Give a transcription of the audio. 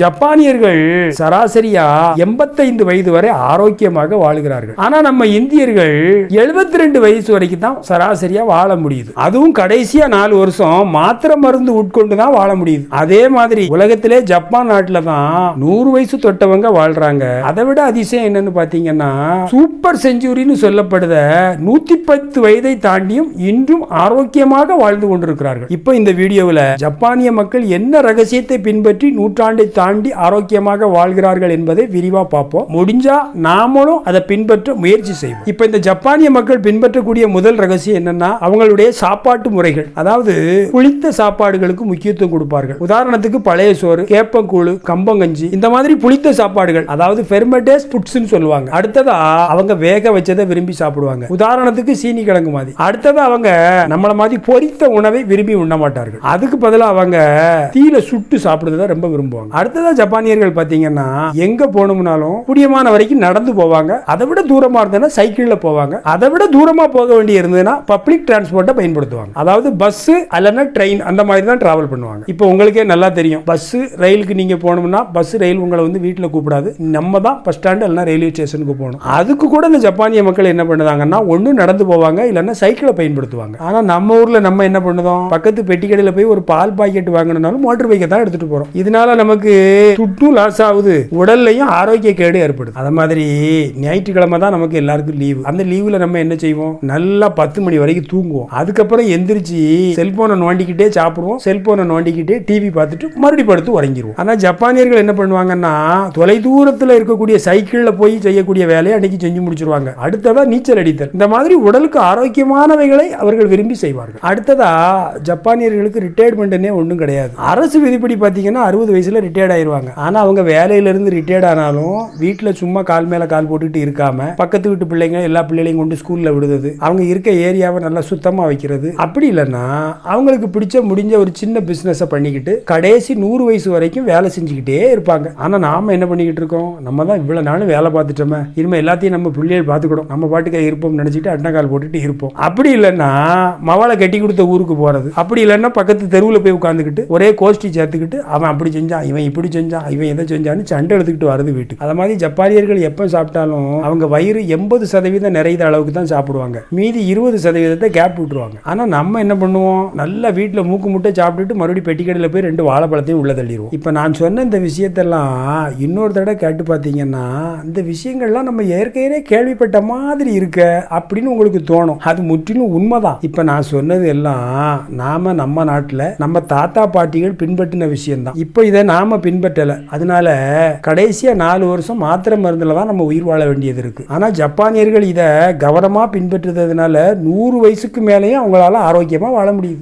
ஜப்பானியர்கள் சராசரியா எண்பத்தைந்து வயது வரை ஆரோக்கியமாக வாழ்கிறார்கள். ஆனா நம்ம இந்தியர்கள் 72 ரெண்டு வயசு வரைக்கும் தான் சராசரியா வாழ முடியுது. அதுவும் கடைசியா நாலு வருஷம் மாத்திரை மருந்து உட்கொண்டு தான் வாழ முடியுது. அதே மாதிரி உலகத்திலே ஜப்பான் நாட்டில தான் நூறு வயசு தொட்டவங்க வாழ்றாங்க. அதை விட அதிசயம் என்னன்னு பாத்தீங்கன்னா சூப்பர் செஞ்சுரின்னு சொல்லப்படுத நூத்தி பத்து வயதை தாண்டியும் இன்றும் ஆரோக்கியமாக வாழ்ந்து கொண்டிருக்கிறார்கள். இப்போ இந்த வீடியோவில் ஜப்பானிய மக்கள் என்ன ரகசியத்தை பின்பற்றி நூற்றாண்டை தாண்டி ஆரோக்கியமாக வாழ்கிறார்கள் என்பதை விரிவா பார்ப்போம். முடிஞ்சா நாமளும் அதை பின்பற்ற முயற்சி செய்வோம். இப்போ இந்த ஜப்பானிய மக்கள் பின்பற்றக்கூடிய முதல் ரகசியம் என்னன்னா அவங்களுடைய சாப்பாட்டு முறைகள். அதாவது புளித்த சாப்பாடுகளுக்கு முக்கியத்துவம் கொடுப்பார்கள். உதாரணத்துக்கு பழைய சோறு கேப்பங்கூழு கம்பங்கஞ்சி இந்த மாதிரி புளித்த சாப்பாடுகள் அதாவது ஃபெர்மெண்டேஸ் ஃபுட்ஸ்னு சொல்லுவாங்க. அடுத்ததா அவங்க வேக வச்சதை விரும்பி சாப்பிடுவாங்க. உதாரணத்துக்கு சீனி கிழங்கு மாதிரி. அடுத்தது அவங்க நம்மள மாதிரி பொரித்த உணவை விரும்பி உண்ண மாட்டார்கள். அதுக்கு பதிலாக அவங்க தீயில சுட்டு சாப்பிடுறத ரொம்ப விரும்புவாங்க. அடுத்ததான் ஜப்பானியர்கள் பாத்தீங்கன்னா எங்க போகணும்னாலும் குடியமான வரைக்கும் நடந்து போவாங்க. அதை விட தூரமா இருந்ததுன்னா சைக்கிள்ல போவாங்க. அதை விட தூரமா போக வேண்டி இருந்ததுன்னா பப்ளிக் டிரான்ஸ்போர்ட்டை பயன்படுத்துவாங்க. அதாவது பஸ் அல்லனா ட்ரெயின் அந்த மாதிரி தான் டிராவல் பண்ணுவாங்க. இப்போ உங்களுக்கே நல்லா தெரியும். பஸ் ரயிலுக்கு நீங்க போகணும்னா பஸ் ரயில் உங்களை வந்து வீட்டில் கூப்பிடாது. நம்ம தான் பஸ் ஸ்டாண்டு இல்லைனா ரயில்வே ஸ்டேஷனுக்கு போகணும். அதுக்கு கூட இந்த ஜப்பானிய மக்கள் என்ன பண்ணுதாங்கன்னா ஒன்றும் நடந்து போவாங்க இல்லைன்னா சைக்கிளை பயன்படுத்துவாங்க. ஆனால் நம்ம ஊரில் நம்ம என்ன பண்ணுதோம்? பக்கத்து பெட்டி கடையில் போய் ஒரு பால் பாக்கெட் வாங்கணும்னாலும் மோட்டர் பைக்கை தான் எடுத்துட்டு போகிறோம் இதனால நமக்கு துட்டும் லாஸ் ஆகுது. உடல்லையும் ஆரோக்கிய கேடு ஏற்படுது. அது மாதிரி ஞாயிற்றுக்கிழமை தான் நமக்கு எல்லாருக்கும் லீவு அந்த லீவுல நம்ம என்ன செய்வோம்? நல்லா பத்து மணி வரைக்கும் தூங்குவோம். அதுக்கப்புறம் எந்திரிச்சு செல்போனை நோண்டிக்கிட்டே சாப்பிடுவோம். செல்போனை நோண்டிக்கிட்டே டிவி பார்த்துட்டு மறுபடி படுத்து உறங்கிடுவோம் ஆனால் ஜப்பானியர்கள் என்ன பண்ணுவாங்கன்னா தொலை தூரத்தில் இருக்கக்கூடிய சைக்கிளில் போய் செய்யக்கூடிய வேலையை அன்னைக்கு செஞ்சு முடிச்சிருவாங்க. அடுத்ததா நீச்சல் அடித்தல். இந்த மாதிரி உடலுக்கு ஆரோக்கியமானவைகளை அவர்கள் விரும்பி செய்வார்கள். அடுத்ததா ஜப்பானியர்களுக்கு ரிட்டையர்மெண்ட்னே ஒன்றும் கிடையாது. அரசு விதிப்படி பார்த்தீங்கன்னா அறுபது வயசுல ரிட்டையர்ட் ஆயிருவாங்க. ஆனா அவங்க வேலையில இருந்து ரிட்டையர்ட் ஆனாலும் வீட்டில் சும்மா கால் மேல கால் போட்டுட்டு இருக்காம பக்கத்து வீட்டு பிள்ளைங்க எல்லா பிள்ளைகளையும் கொண்டு ஸ்கூல்ல விடுறது அவங்க இருக்க ஏரியாவை நல்லா சுத்தமா வைக்கிறது அப்படி இல்லைன்னா அவங்களுக்கு பிடிச்ச முடிஞ்ச ஒரு சின்ன பிஸ்னஸை பண்ணிக்கிட்டு கடைசி நூறு வயசு வரைக்கும் வேலை செஞ்சுக்கிட்டே இருப்பாங்க. ஆனா நாம என்ன பண்ணிக்கிட்டு இருக்கோம்? நம்ம தான் இவ்வளவு நாளும் வேலை பார்த்துட்டோமே. இனிமே எல்லாத்தையும் நம்ம பிள்ளைகள் பார்த்துக்கிடும் நம்ம பாட்டுக்கு இருப்போம் நினைச்சிட்டு அட்டங்கால் போட்டுட்டு இருப்போம். அப்படி இல்லைன்னா மவளை கட்டி கொடுத்த ஊருக்கு போறது. அப்படி இல்லைன்னா பக்கத்து தெருவில் போய் உட்காந்துக்கிட்டு ஒரே கோஷ்டி சேர்த்துக்கிட்டு அவன் அப்படி செஞ்சான் இவன் இப்படி செஞ்சான் இவன் எதை செஞ்சான்னு சண்டை எடுத்துக்கிட்டு வருது வீட்டுக்கு. அது மாதிரி ஜப்பானியர்கள் எப்போ சாப்பிட்டாலும் அவங்க வயிறு எண்பது சதவீதம் நிறைந்த அளவுக்கு தான் சாப்பிடுவாங்க. மீதி இருபது சதவீதத்தை கேப் விட்டுருவாங்க. ஆனால் நம்ம என்ன பண்ணுவோம்? நல்லா வீட்டில் மூக்கு முட்டை சாப்பிட்டுட்டு மறுபடியும் பெட்டிக்கடையில் போய் ரெண்டு வாழைப்பழத்தையும் உள்ள தள்ளிடுவோம். இப்போ நான் சொன்ன இந்த விஷயத்தெல்லாம் இன்னொரு தடவை கேட்டு பார்த்தீங்கன்னா இந்த விஷயங்கள்லாம் நம்ம ஏற்கனவே கேள்விப்பட்ட மாதிரி இருக்க அப்படின்னு உங்களுக்கு தோணும். அது முற்றிலும் உண்மைதான். இப்போ நான் சொன்னது எல்லாம் நாம நம்ம நாட்டில் நம்ம தாத்தா பாட்டிகள் பின்பற்றின விஷயம்தான். இப்போ இதை நாம பின்பற்றலை. அதனால கடைசியாக நாலு வருஷம் மாத்திரை மருந்தில் தான் நம்ம உயிர் வாழ வேண்டியது இருக்குது ஆனால் ஜப்பானியர்கள் இதை கவனமாக பின்பற்றுறதுனால நூறு வயசுக்கு மேலேயும் அவங்களால ஆரோக்கியமாக வாழ முடியுது.